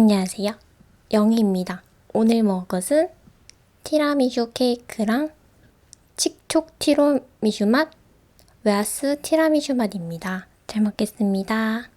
안녕하세요. 영희입니다. 오늘 먹을 것은 티라미슈 케이크랑 칙촉 티라미슈 맛, 웨하스 티라미슈 맛입니다. 잘 먹겠습니다.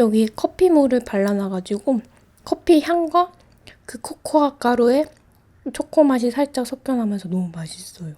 여기 커피물을 발라놔가지고 커피 향과 그 코코아 가루에 초코 맛이 살짝 섞여나면서 너무 맛있어요.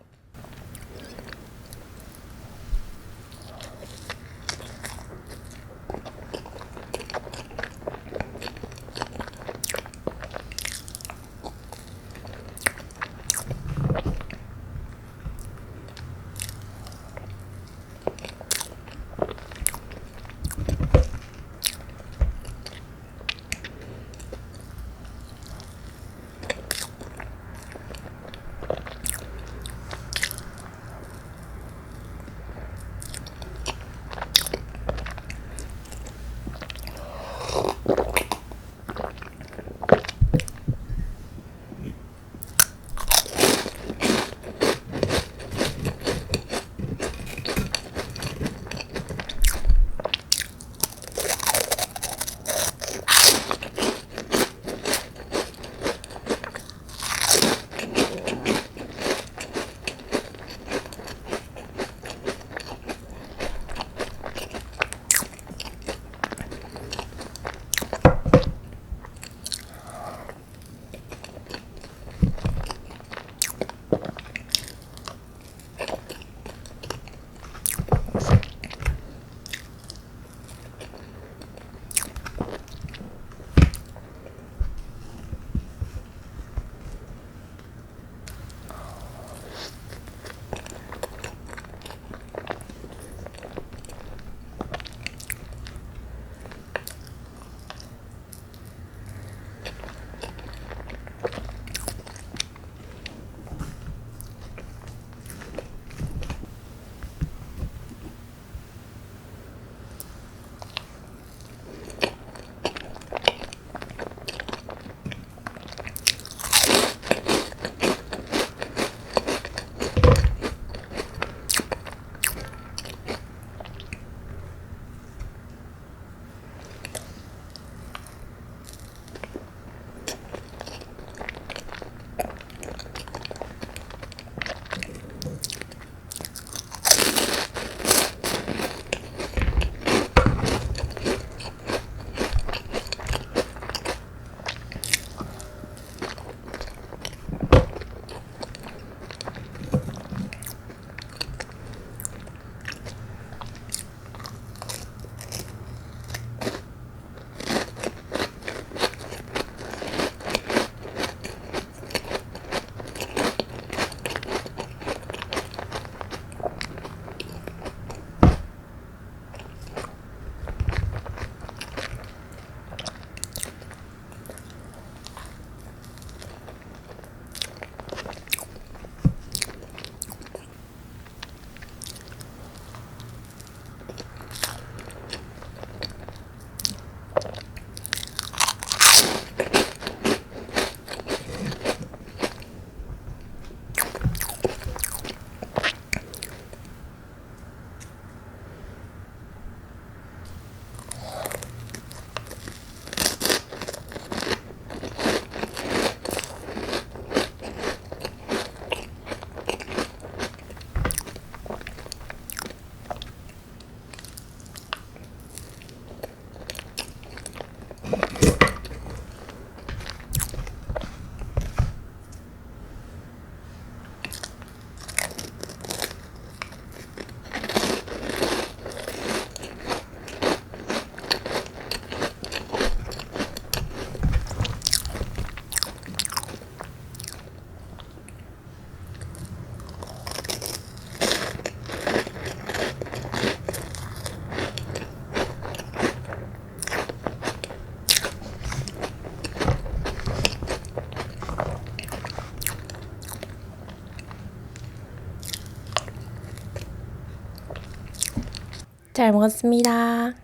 잘 먹었습니다.